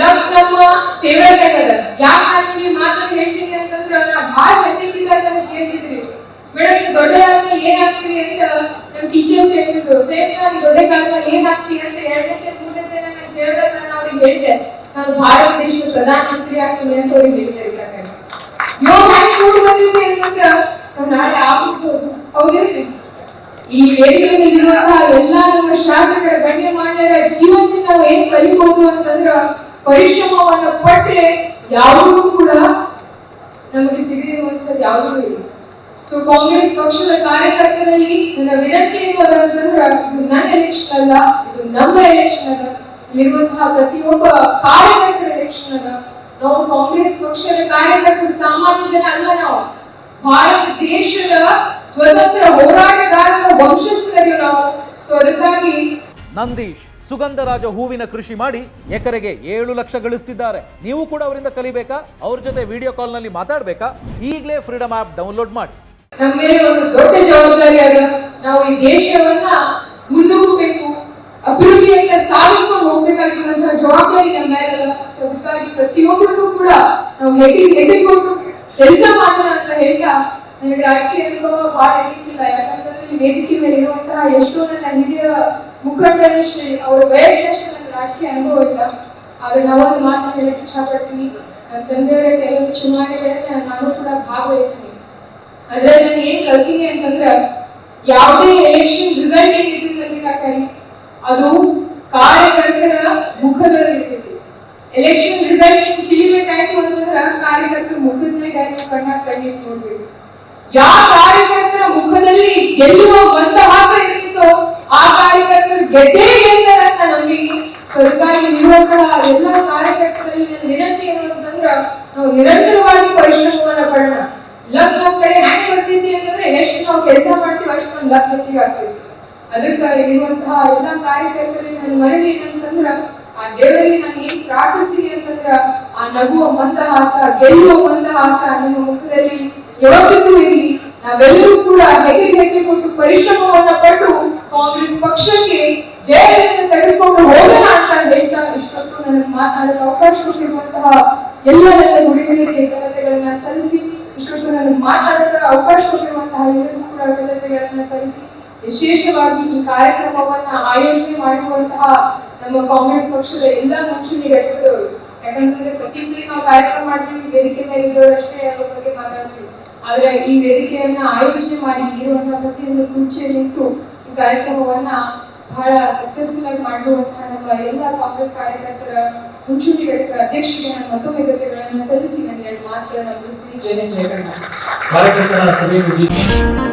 Love ನಮ್ಮ ಆಗದ ಯಾಕೆ ನಾನು ನಿಮಗೆ ಮಾತನ್ನು ಹೇಳ್ತೀನಿ ಅಂತಂದ್ರೆ ನಾ ಭಾಳ ಸಣ್ಣಕ್ಕಿದ್ದಾಗ ನನಗೆ ಕೇಳ್ತಿದ್ರಿ. ಮೇಡಮ್ ದೊಡ್ಡದಾಗ ಏನಾಗ್ತೀರಿ ಅಂತ ನಮ್ಮ ಟೀಚರ್ಸ್ ಹೇಳ್ತಿದ್ರು. ಸೇಮ್ ನಾನು ದೊಡ್ಡ ಕಾಲ ಏನಾಗ್ತೀವಿ ಅಂತ ಎರಡನೇ ಮೂರನೇ ನಾನು ಕೇಳಿದಾಗ ನಾನು ಅವ್ರಿಗೆ ಹೇಳ್ದೆ. ನಾನು ಭಾರತ ದೇಶದ ಪ್ರಧಾನಮಂತ್ರಿ ಆಗ್ತೀನಿ ಅಂತ ಅವ್ರಿಗೆ ಹೇಳ್ತಾ ಇದ್ದಾಗ ಯೋಗ ಹೆಂಗ್ ಕೂಡ್ ಬಂದಿದೆ ಅಂತಂದ್ರ ನಾವ್ ನಾಳೆ ಆಗ್ಬಿಡ್ಬೋದು. ಹೌದಿಲ್ರಿ ಈ ವೇದಿಕೆಯಲ್ಲಿರುವಂತಹ ಎಲ್ಲಾ ನಮ್ಮ ಶಾಸಕರ ಗಣ್ಯ ಮಾಡ್ಯಾರ ಜೀವನದಿಂದ ನಾವು ಏನ್ ಕಲಿಬಹುದು ಅಂತಂದ್ರ ಪರಿಶ್ರಮವನ್ನ ಪಟ್ಟರೆ ಯಾವುದೂ ಕೂಡ ನಮಗೆ ಸಿಗಿರುವಂತದ್ದು ಯಾವುದೂ ಇಲ್ಲ. ಸೊ ಕಾಂಗ್ರೆಸ್ ಪಕ್ಷದ ಕಾರ್ಯಕರ್ತರಲ್ಲಿ ನನ್ನ ವಿನಂತಿ ಏನು ಅಂತಂದ್ರ ಇದು ನನ್ನ ಎಲೆಕ್ಷನ್ ಅಲ್ಲ, ಇದು ನಮ್ಮ ಎಲೆಕ್ಷನ್ ಅಲ್ಲ. ಇಲ್ಲಿರುವಂತಹ ಪ್ರತಿಯೊಬ್ಬ ಕಾರ್ಯಕರ್ತರ ಎಲೆಕ್ಷನ್ ಅಲ್ಲ. ನಾವು ಕಾಂಗ್ರೆಸ್ ಪಕ್ಷದ ಕಾರ್ಯಕರ್ತರು ಸಾಮಾನ್ಯ ಜನ ಅಲ್ಲ ನಾವು. ಭಾರತ ದೇಶದ ಸ್ವತಂತ್ರ ಹೋರಾಟಗಾರರ ವಂಶಸ್ಥರದೀವಿ ನಾವು. ಸೊ ಅದಕ್ಕಾಗಿ ನಂದೀಶ್. ಸುಗಂಧರಾಜ ಹೂವಿನ ಕೃಷಿ ಮಾಡಿ ಎಕರೆಗೆ ಏಳು ಲಕ್ಷ ಗಳಿಸ್ತಿದ್ದಾರೆ. ನೀವು ಕೂಡ ಅವರಿಂದ ಕಲಿಬೇಕಾ? ಅವ್ರ ಜೊತೆ ವಿಡಿಯೋ ಕಾಲ್ನಲ್ಲಿ ಮಾತಾಡಬೇಕಾ? ಈಗಲೇ ಫ್ರೀಡಮ್ ಆ್ಯಪ್ ಡೌನ್ಲೋಡ್ ಮಾಡಿ. ಹೋಗ್ಬೇಕಾಗಿರುವಂತಹ ಜವಾಬ್ದಾರಿ ಅಂತ ನನಗೆ ರಾಜಕೀಯ ಅನುಭವ ಬಹಳ ಹಿಡಿತಿಲ್ಲ ಯಾಕಂತಂದ್ರೆ ವೇದಿಕೆ ಮೇಲೆ ಇರುವಂತಹ ಎಷ್ಟೋ ನನ್ನ ಹಿರಿಯ ಮುಖಂಡರಷ್ಟೇ ಅವರ ವಯಸ್ಸಷ್ಟು ನನ್ನ ರಾಜಕೀಯ ಅನುಭವ ಇಲ್ಲ. ಆದ್ರೆ ನಾವೊಂದು ಮಾತು ಹೇಳಕ್ ಇಚ್ಛಪಡ್ತೀನಿ. ನನ್ನ ತಂದೆಯವರ ಕೆಲವು ಚುನಾವಣೆಗಳಲ್ಲಿ ನಾನು ಕೂಡ ಭಾಗವಹಿಸ್ತೀನಿ ಅದ್ರಲ್ಲಿ ನಾನು ಏನ್ ಕಲ್ತೀನಿ ಅಂತಂದ್ರೆ, ಯಾವುದೇ ಎಲೆಕ್ಷನ್ ರಿಸಲ್ಟ್ ಏನಿರ್ತೈತಿ ಅದು ಕಾರ್ಯಕರ್ತರ ಮುಖದಲ್ಲಿ ಇರ್ತೈತಿ. ಎಲೆಕ್ಷನ್ ರಿಸಲ್ಟ್ ತಿಳಿಬೇಕಾಯ್ತು ಅಂತಂದ್ರ, ಕಾರ್ಯಕರ್ತರ ಮುಖದ ಮೇಲೆ ನೀವು ಕಣ್ಣ ಕಣ್ಣಿಟ್ಟು ನೋಡ್ಬೇಕು. ಯಾವ ಕಾರ್ಯಕರ್ತರ ಮುಖದಲ್ಲಿ ಗೆಲ್ಲುವ ಮಂದಹಾಸ ಇರ್ತಿತ್ತೋ, ಆ ಕಾರ್ಯಕರ್ತರು ಗೆದ್ದೇ ಗೆಲ್ತಾರೆ ಅಂತ ನಂಬಿಕೆ ಸೊ ಇರುವಂತಹ ಎಲ್ಲ ಕಾರ್ಯಕರ್ತರಲ್ಲಿ ನನ್ನ ವಿನಂತಿ ಏನು ಅಂತಂದ್ರೆ ನಾವು ನಿರಂತರವಾಗಿ ಪರಿಶ್ರಮವನ್ನ ಪಡೋಣ. ಲಕ್ ನಮ್ ಕಡೆ ಹ್ಯಾಂಗ್ ಬರ್ತೈತಿ ಅಂತಂದ್ರೆ, ಎಷ್ಟು ನಾವು ಕೆಲಸ ಮಾಡ್ತೀವಿ ಅಷ್ಟು ನಮ್ ಲಕ್ ಹೆಚ್ಚಿಗೆ ಆಗ್ತೀವಿ ಅದಕ್ಕೆ ಇರುವಂತಹ ಎಲ್ಲ ಕಾರ್ಯಕರ್ತರಿಗೆ ನನ್ನ ಮರಳಿ ಏನಂತಂದ್ರೆ, ಆ ದೇವರಿಗೆ ನಾನು ಏನ್ ಪ್ರಾರ್ಥಿಸ್ತೀನಿ ಅಂತಂದ್ರ, ಆ ನಗುವ ಮಂದಹಾಸ, ಗೆಲ್ಲುವ ಮಂದಹಾಸ ನಿಮ್ಮ ಮುಖದಲ್ಲಿ ಯಾವತ್ತಿಗೂ ಇರಲಿ. ನಾವೆಲ್ಲರೂ ಕೂಡ ಹೆಗ್ಗೆ ಹೆಗ್ಗೆ ಕೊಟ್ಟು ಪರಿಶ್ರಮವನ್ನ ಪಟ್ಟು ಕಾಂಗ್ರೆಸ್ ಪಕ್ಷಕ್ಕೆ ಜಯದಿಂದ ತೆಗೆದುಕೊಂಡು ಹೋಗೋಣ ಅಂತ ಹೇಳ್ತಾ ಇಷ್ಟೊತ್ತು ನನಗೆ ಮಾತನಾಡಲು ಅವಕಾಶ ಕೊಟ್ಟಿರುವಂತಹ ಎಲ್ಲ ಕೃತಜ್ಞತೆಗಳನ್ನ ಸಲ್ಲಿಸಿ, ಇಷ್ಟೊತ್ತು ನನಗೆ ಮಾತಾಡಲು ಅವಕಾಶ ಕೊಟ್ಟಿರುವಂತಹ ಎಲ್ಲರಿಗೂ ಕೂಡ ಕೃತಜ್ಞತೆಗಳನ್ನ ಸಲ್ಲಿಸಿ, ವಿಶೇಷವಾಗಿ ಈ ಕಾರ್ಯಕ್ರಮವನ್ನ ಆಯೋಜನೆ ಮಾಡಿರುವಂತಹ ನಮ್ಮ ಕಾಂಗ್ರೆಸ್ ಪಕ್ಷದ ಎಲ್ಲ ಘಟಕದವರು ಯಾಕಂತಂದ್ರೆ ಪ್ರತಿ ಸಲ ನಾವು ಕಾರ್ಯಕ್ರಮ ಮಾಡ್ತೀವಿ, ವೇದಿಕೆ ಮೇಲೆ ಇದ್ದವರು ಅಷ್ಟೇ ಅದ್ರ ಬಗ್ಗೆ ಮಾತಾಡ್ತೀವಿ. ಆದ್ರೆ ಈ ವೇದಿಕೆಯನ್ನ ಆಯೋಜನೆ ಮಾಡಿ ಇರುವಂತಹ ಪ್ರತಿಯೊಂದು ಮುಂಚೆ ಈ ಕಾರ್ಯಕ್ರಮವನ್ನ ಬಹಳ ಸಕ್ಸಸ್ಫುಲ್ ಆಗಿ ಮಾಡಿರುವಂತಹ ನಮ್ಮ ಎಲ್ಲ ಕಾಂಗ್ರೆಸ್ ಕಾರ್ಯಕರ್ತರ ಮುಂಚೂಣಿ ಘಟಕ ಅಧ್ಯಕ್ಷರಿಗೆ ನಾನು ಮತ್ತೊಮ್ಮೆ ಕೃತಜ್ಞತೆಗಳನ್ನ ಸಲ್ಲಿಸಿ ನನ್ನ ಎರಡು ಮಾತುಗಳನ್ನು ಮುಗಿಸ್ತೀನಿ. ಜಯ ಹಿಂದ್, ಜಯ ಕಾರ್ಯಕರ್ತರ